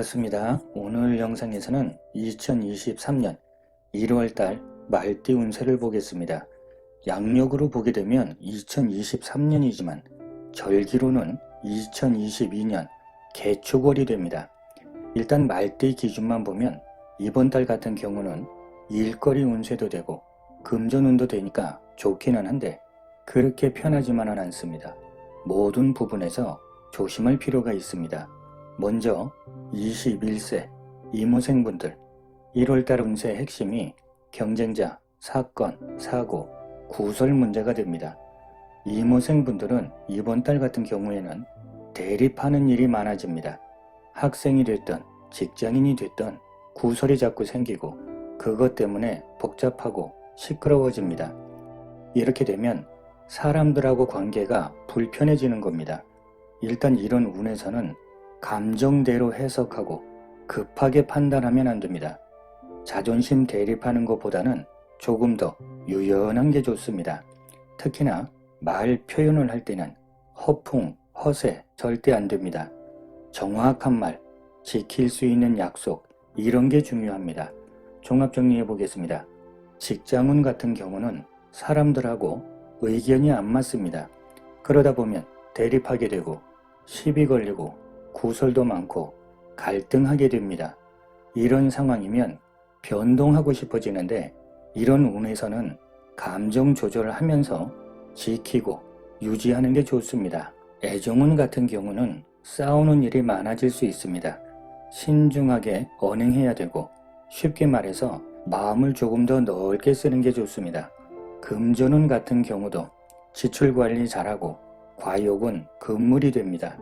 반갑습니다. 오늘 영상에서는 2023년 1월달 말띠 운세를 보겠습니다. 양력으로 보게 되면 2023년이지만 절기로는 2022년 개축월이 됩니다. 일단 말띠 기준만 보면 이번 달 같은 경우는 일거리 운세도 되고 금전운도 되니까 좋기는 한데 그렇게 편하지만은 않습니다. 모든 부분에서 조심할 필요가 있습니다. 먼저 21세 이모생분들 1월달 운세의 핵심이 경쟁자, 사건, 사고, 구설 문제가 됩니다. 이모생분들은 이번 달 같은 경우에는 대립하는 일이 많아집니다. 학생이 됐든 직장인이 됐든 구설이 자꾸 생기고 그것 때문에 복잡하고 시끄러워집니다. 이렇게 되면 사람들하고 관계가 불편해지는 겁니다. 일단 이런 운에서는 감정대로 해석하고 급하게 판단하면 안 됩니다. 자존심 대립하는 것보다는 조금 더 유연한 게 좋습니다. 특히나 말 표현을 할 때는 허풍, 허세 절대 안 됩니다. 정확한 말, 지킬 수 있는 약속, 이런 게 중요합니다. 종합 정리해 보겠습니다. 직장운 같은 경우는 사람들하고 의견이 안 맞습니다. 그러다 보면 대립하게 되고 시비 걸리고 구설도 많고 갈등하게 됩니다. 이런 상황이면 변동하고 싶어지는데 이런 운에서는 감정 조절을 하면서 지키고 유지하는 게 좋습니다. 애정운 같은 경우는 싸우는 일이 많아질 수 있습니다. 신중하게 언행해야 되고 쉽게 말해서 마음을 조금 더 넓게 쓰는 게 좋습니다. 금전운 같은 경우도 지출 관리 잘하고 과욕은 금물이 됩니다.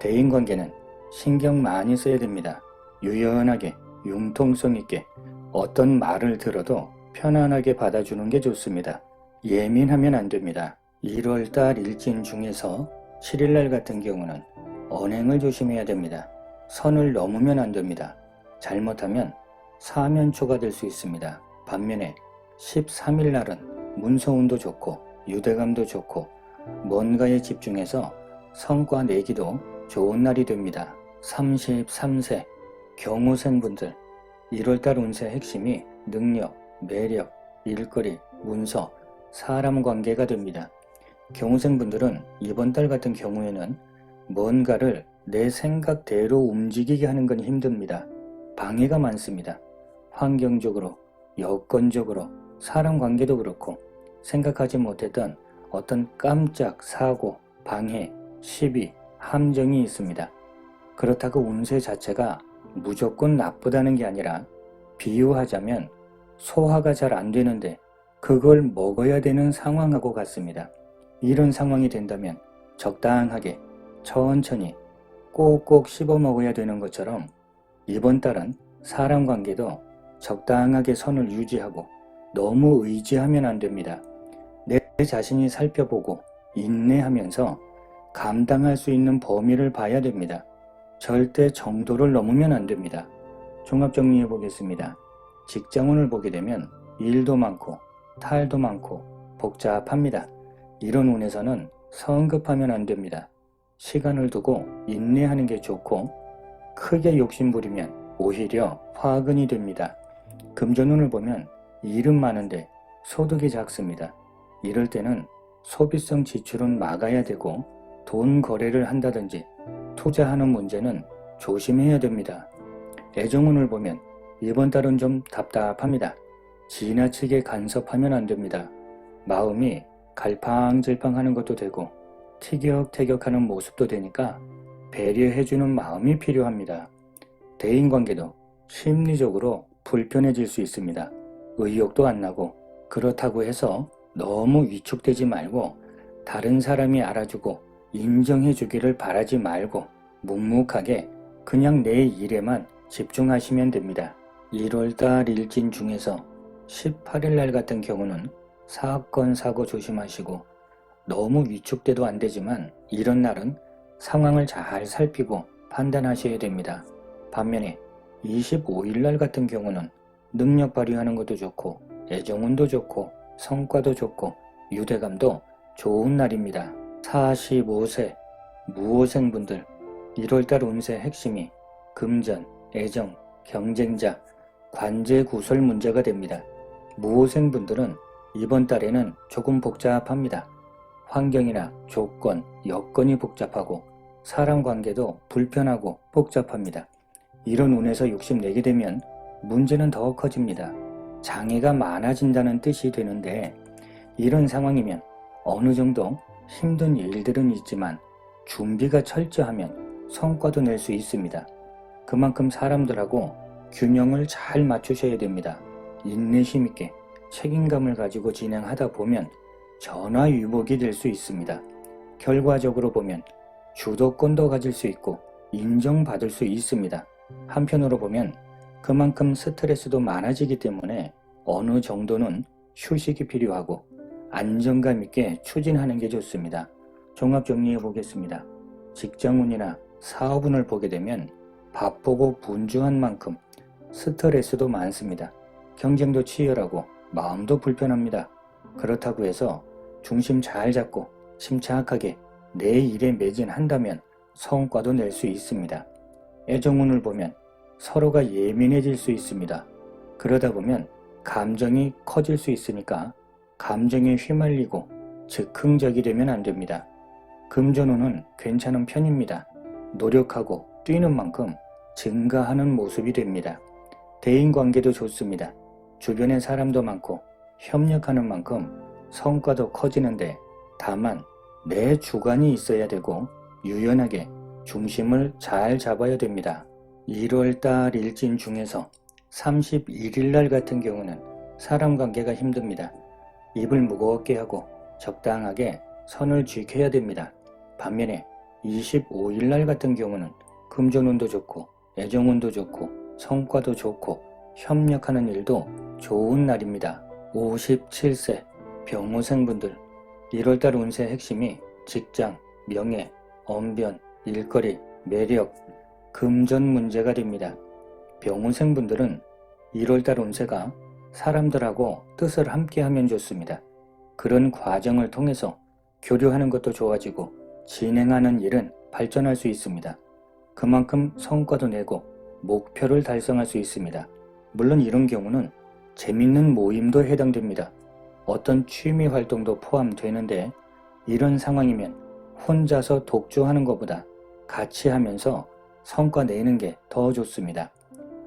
대인관계는 신경 많이 써야 됩니다. 유연하게 융통성 있게 어떤 말을 들어도 편안하게 받아주는 게 좋습니다. 예민하면 안 됩니다. 1월달 일진 중에서 7일날 같은 경우는 언행을 조심해야 됩니다. 선을 넘으면 안 됩니다. 잘못하면 사면초가 될 수 있습니다. 반면에 13일날은 문서운도 좋고 유대감도 좋고 뭔가에 집중해서 성과 내기도 좋은 날이 됩니다. 33세 경우생분들 1월달 운세 핵심이 능력, 매력, 일거리, 문서, 사람 관계가 됩니다. 경우생분들은 이번 달 같은 경우에는 뭔가를 내 생각대로 움직이게 하는 건 힘듭니다. 방해가 많습니다. 환경적으로, 여건적으로, 사람 관계도 그렇고 생각하지 못했던 어떤 깜짝 사고, 방해, 시비, 함정이 있습니다. 그렇다고 운세 자체가 무조건 나쁘다는 게 아니라 비유하자면 소화가 잘 안 되는데 그걸 먹어야 되는 상황하고 같습니다. 이런 상황이 된다면 적당하게 천천히 꼭꼭 씹어 먹어야 되는 것처럼 이번 달은 사람 관계도 적당하게 선을 유지하고 너무 의지하면 안 됩니다. 내 자신이 살펴보고 인내하면서 감당할 수 있는 범위를 봐야 됩니다. 절대 정도를 넘으면 안 됩니다. 종합 정리해 보겠습니다. 직장운을 보게 되면 일도 많고 탈도 많고 복잡합니다. 이런 운에서는 성급하면 안 됩니다. 시간을 두고 인내하는 게 좋고 크게 욕심부리면 오히려 화근이 됩니다. 금전운을 보면 일은 많은데 소득이 작습니다. 이럴 때는 소비성 지출은 막아야 되고 돈 거래를 한다든지 투자하는 문제는 조심해야 됩니다. 애정운을 보면 이번 달은 좀 답답합니다. 지나치게 간섭하면 안 됩니다. 마음이 갈팡질팡 하는 것도 되고 티격태격 하는 모습도 되니까 배려해주는 마음이 필요합니다. 대인관계도 심리적으로 불편해질 수 있습니다. 의욕도 안 나고 그렇다고 해서 너무 위축되지 말고 다른 사람이 알아주고 인정해 주기를 바라지 말고 묵묵하게 그냥 내 일에만 집중하시면 됩니다. 1월달 일진 중에서 18일날 같은 경우는 사건, 사고 조심하시고 너무 위축돼도 안 되지만 이런 날은 상황을 잘 살피고 판단하셔야 됩니다. 반면에 25일날 같은 경우는 능력 발휘하는 것도 좋고 애정운도 좋고 성과도 좋고 유대감도 좋은 날입니다. 45세 무호생분들 1월달 운세 핵심이 금전, 애정, 경쟁자, 관제 구설 문제가 됩니다. 무호생분들은 이번 달에는 조금 복잡합니다. 환경이나 조건, 여건이 복잡하고 사람 관계도 불편하고 복잡합니다. 이런 운에서 욕심 내게 되면 문제는 더 커집니다. 장애가 많아진다는 뜻이 되는데 이런 상황이면 어느 정도 힘든 일들은 있지만 준비가 철저하면 성과도 낼 수 있습니다. 그만큼 사람들하고 균형을 잘 맞추셔야 됩니다. 인내심 있게 책임감을 가지고 진행하다 보면 전화위복이 될 수 있습니다. 결과적으로 보면 주도권도 가질 수 있고 인정받을 수 있습니다. 한편으로 보면 그만큼 스트레스도 많아지기 때문에 어느 정도는 휴식이 필요하고 안정감 있게 추진하는 게 좋습니다. 종합 정리해 보겠습니다. 직장운이나 사업운을 보게 되면 바쁘고 분주한 만큼 스트레스도 많습니다. 경쟁도 치열하고 마음도 불편합니다. 그렇다고 해서 중심 잘 잡고 침착하게 내 일에 매진한다면 성과도 낼 수 있습니다. 애정운을 보면 서로가 예민해질 수 있습니다. 그러다 보면 감정이 커질 수 있으니까 감정에 휘말리고 즉흥적이 되면 안 됩니다. 금전운은 괜찮은 편입니다. 노력하고 뛰는 만큼 증가하는 모습이 됩니다. 대인 관계도 좋습니다. 주변에 사람도 많고 협력하는 만큼 성과도 커지는데 다만 내 주관이 있어야 되고 유연하게 중심을 잘 잡아야 됩니다. 1월달 일진 중에서 31일날 같은 경우는 사람 관계가 힘듭니다. 입을 무겁게 하고 적당하게 선을 지켜야 됩니다. 반면에 25일 날 같은 경우는 금전운도 좋고 애정운도 좋고 성과도 좋고 협력하는 일도 좋은 날입니다. 57세 병호생분들 1월달 운세 핵심이 직장, 명예, 언변, 일거리, 매력, 금전 문제가 됩니다. 병호생분들은 1월달 운세가 사람들하고 뜻을 함께 하면 좋습니다. 그런 과정을 통해서 교류하는 것도 좋아지고 진행하는 일은 발전할 수 있습니다. 그만큼 성과도 내고 목표를 달성할 수 있습니다. 물론 이런 경우는 재밌는 모임도 해당됩니다. 어떤 취미 활동도 포함되는데 이런 상황이면 혼자서 독주하는 것보다 같이 하면서 성과 내는 게 더 좋습니다.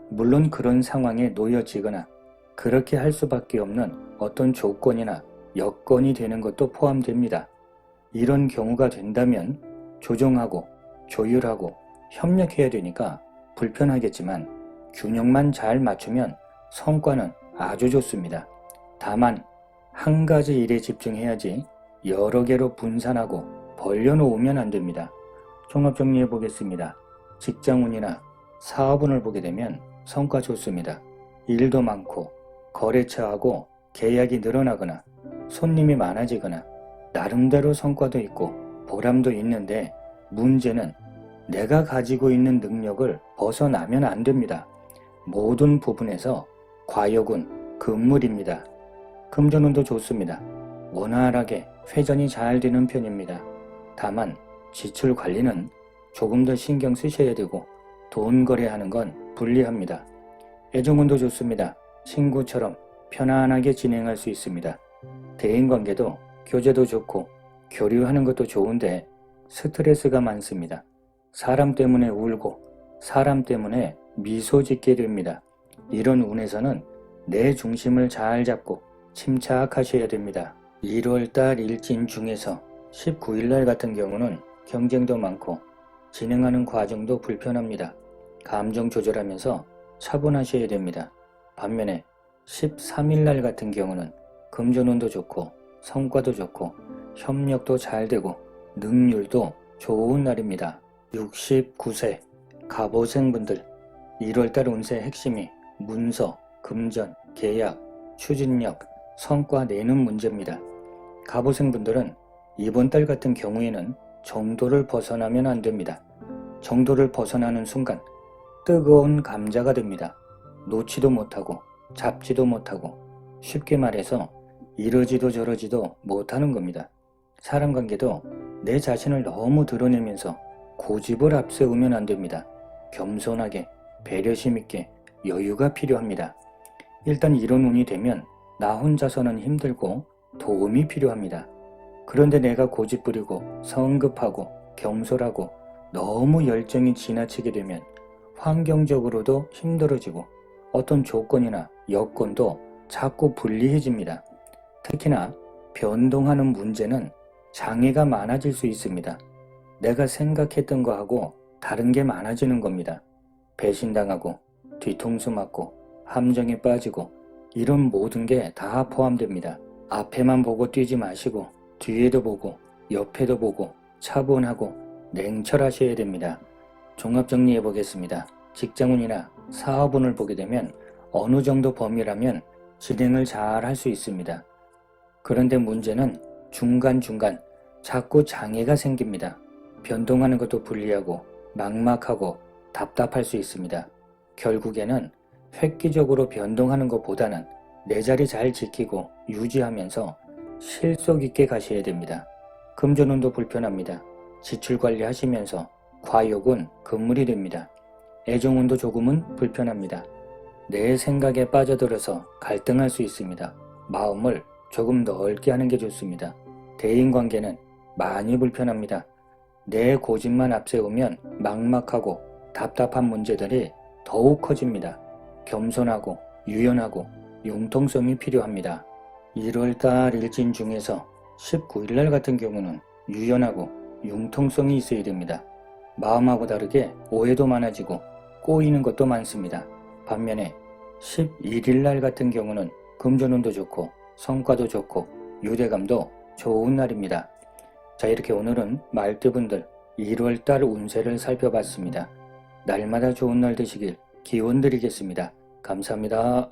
물론 그런 상황에 놓여지거나 그렇게 할 수밖에 없는 어떤 조건이나 여건이 되는 것도 포함됩니다. 이런 경우가 된다면 조정하고 조율하고 협력해야 되니까 불편하겠지만 균형만 잘 맞추면 성과는 아주 좋습니다. 다만 한 가지 일에 집중해야지 여러 개로 분산하고 벌려놓으면 안 됩니다. 종합 정리해 보겠습니다. 직장운이나 사업운을 보게 되면 성과 좋습니다. 일도 많고 거래처하고 계약이 늘어나거나 손님이 많아지거나 나름대로 성과도 있고 보람도 있는데 문제는 내가 가지고 있는 능력을 벗어나면 안 됩니다. 모든 부분에서 과욕은 금물입니다. 금전운도 좋습니다. 원활하게 회전이 잘 되는 편입니다. 다만 지출 관리는 조금 더 신경 쓰셔야 되고 돈 거래하는 건 불리합니다. 애정운도 좋습니다. 친구처럼 편안하게 진행할 수 있습니다. 대인관계도 교제도 좋고 교류하는 것도 좋은데 스트레스가 많습니다. 사람 때문에 울고 사람 때문에 미소 짓게 됩니다. 이런 운에서는 내 중심을 잘 잡고 침착하셔야 됩니다. 1월달 일진 중에서 19일날 같은 경우는 경쟁도 많고 진행하는 과정도 불편합니다. 감정 조절하면서 차분하셔야 됩니다. 반면에 13일날 같은 경우는 금전운도 좋고 성과도 좋고 협력도 잘 되고 능률도 좋은 날입니다. 69세 갑오생분들 1월달 운세 핵심이 문서, 금전, 계약, 추진력, 성과 내는 문제입니다. 갑오생분들은 이번 달 같은 경우에는 정도를 벗어나면 안 됩니다. 정도를 벗어나는 순간 뜨거운 감자가 됩니다. 놓지도 못하고 잡지도 못하고 쉽게 말해서 이러지도 저러지도 못하는 겁니다. 사람 관계도 내 자신을 너무 드러내면서 고집을 앞세우면 안 됩니다. 겸손하게 배려심 있게 여유가 필요합니다. 일단 이런 운이 되면 나 혼자서는 힘들고 도움이 필요합니다. 그런데 내가 고집부리고 성급하고 경솔하고 너무 열정이 지나치게 되면 환경적으로도 힘들어지고 어떤 조건이나 여건도 자꾸 불리해집니다. 특히나 변동하는 문제는 장애가 많아질 수 있습니다. 내가 생각했던 거하고 다른 게 많아지는 겁니다. 배신당하고 뒤통수 맞고 함정에 빠지고 이런 모든 게 다 포함됩니다. 앞에만 보고 뛰지 마시고 뒤에도 보고 옆에도 보고 차분하고 냉철하셔야 됩니다. 종합 정리해 보겠습니다. 직장운이나 사업운을 보게 되면 어느 정도 범위라면 진행을 잘 할 수 있습니다. 그런데 문제는 중간중간 자꾸 장애가 생깁니다. 변동하는 것도 불리하고 막막하고 답답할 수 있습니다. 결국에는 획기적으로 변동하는 것보다는 내 자리 잘 지키고 유지하면서 실속 있게 가셔야 됩니다. 금전운도 불편합니다. 지출 관리 하시면서 과욕은 금물이 됩니다. 애정운도 조금은 불편합니다. 내 생각에 빠져들어서 갈등할 수 있습니다. 마음을 조금 넓게 하는 게 좋습니다. 대인관계는 많이 불편합니다. 내 고집만 앞세우면 막막하고 답답한 문제들이 더욱 커집니다. 겸손하고 유연하고 융통성이 필요합니다. 1월달 일진 중에서 19일날 같은 경우는 유연하고 융통성이 있어야 됩니다. 마음하고 다르게 오해도 많아지고 꼬이는 것도 많습니다. 반면에 11일 날 같은 경우는 금전운도 좋고 성과도 좋고 유대감도 좋은 날입니다. 자 이렇게 오늘은 말띠분들 1월달 운세를 살펴봤습니다. 날마다 좋은 날 되시길 기원 드리겠습니다. 감사합니다.